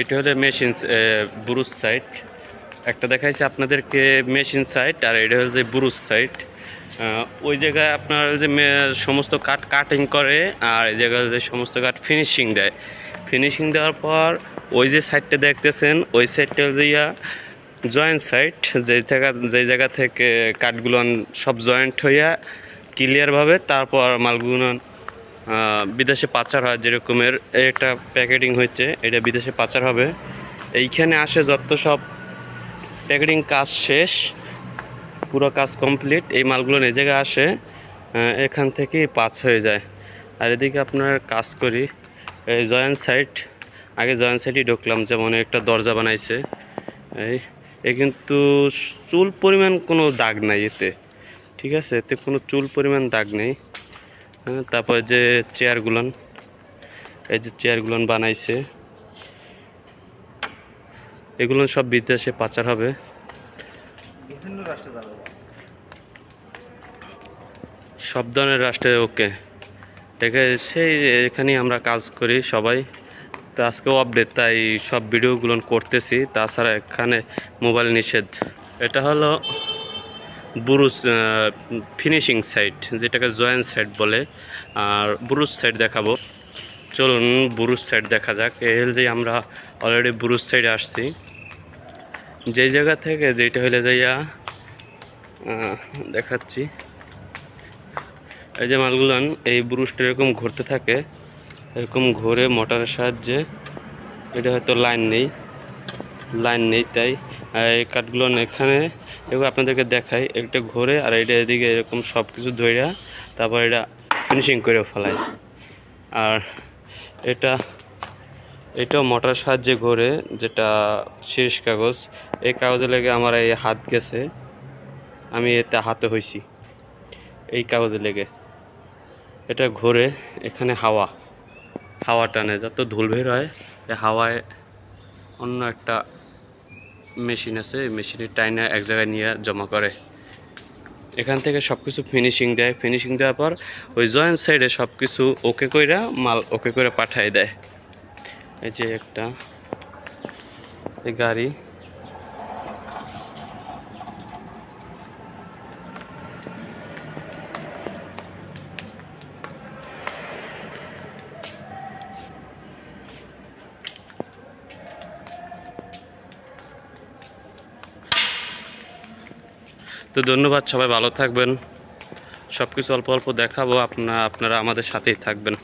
এটা হলো machine Buruj site একটা দেখাইছে আপনাদেরকে মেশিন সাইট আর এটা হলো যে বুরুজ সাইট ওই জায়গায় আপনার যে সমস্ত কাঠ কাটিং করে, আর এই জায়গায় যে সমস্ত কাঠ ফিনিশিং দেয়। ফিনিশিং দেওয়ার পর ওই যে সাইডটা দেখতেছেন, ওই সাইডটা যে ইয়া জয়েন্ট সাইট যে জায়গা যে জায়গা থেকে কাঠগুলো সব জয়েন্ট হইয়া ক্লিয়ারভাবে তারপর মালগুলো বিদেশে পাচার হয় যেরকমের একটা প্যাকেটিং হচ্ছে এটা বিদেশে পাচার হবে। এইখানে আসে যত সব প্যাকেটিং কাজ শেষ, পুরো কাজ কমপ্লিট, এই মালগুলো এই জায়গায় আসে এখান থেকেই পাস হয়ে যায়। আর এদিকে আপনার কাজ করি, এই জয়েন্ট সাইট, আগে জয়েন্ট সাইটই ঢুকলাম যেমন একটা দরজা বানাইছে। এই, এ কিন্তু চুল পরিমাণ কোনো দাগ নাই এতে, ঠিক আছে? এতে কোনো চুল পরিমাণ দাগ নেই। তারপর যে চেয়ারগুলোন এই যে চেয়ারগুলোন বানাইছে এগুলো সব বিদেশে পাচার হবে। সব ধরনের রাষ্ট্রে ওকে। দেখে সেই এখানেই আমরা কাজ করি সবাই। তো আজকেও আপডেট তাই সব ভিডিওগুলো করতেছি। তাছাড়া এখানে মোবাইল নিষেধ। এটা হলো বুরুজ ফিনিশিং সাইট যেটাকে জয়েন্ট সাইট বলে, আর বুরুজ সাইড দেখাবো। চলুন বুরুজ সাইড দেখা যাক। এই যে আমরা অলরেডি বুরুজ সাইডে আসছি। যেই জায়গা থেকে যেটা হইলে যাইয়া দেখাচ্ছি। এই যে মালগুলান, এই ব্রুশটা এরকম ঘুরতে থাকে। এরকম ঘুরে মোটরের সাহায্যে। এটা হয়তো লাইন নেই। লাইন নেই, তাই এই কাঠগুলো এখানে, এগুলো আপনাদেরকে দেখাই। একটা ঘুরে আর এটা এদিকে এরকম সব কিছু ধইরা তারপর এটা ফিনিশিং করে ফেলায় আর এটা, এটাও মোটর সাহায্যে ঘোরে, যেটা শেষ কাগজ। এই কাগজে লেগে আমার এই হাত গেছে। আমি এতে হাতে হইছি, এই কাগজে লেগে। এটা ঘোরে, এখানে হাওয়া হাওয়া টানে। যত ধুল বের হয় হাওয়ায় অন্য একটা মেশিন আছে মেশিনের টাইনা এক জায়গায় নিয়ে জমা করে। এখান থেকে সব কিছু ফিনিশিং দেয়। ফিনিশিং দেওয়ার পর ওই জয়েন্ট সাইডে সব কিছু ওকে কইরা মাল ওকে করে পাঠায় দেয়। এই যে একটা, এই গাড়ি। তো ধন্যবাদ, সবাই ভালো থাকবেন। সব কিছু অল্প অল্প দেখাবো, আপনারা আপনারা আমাদের সাথেই থাকবেন।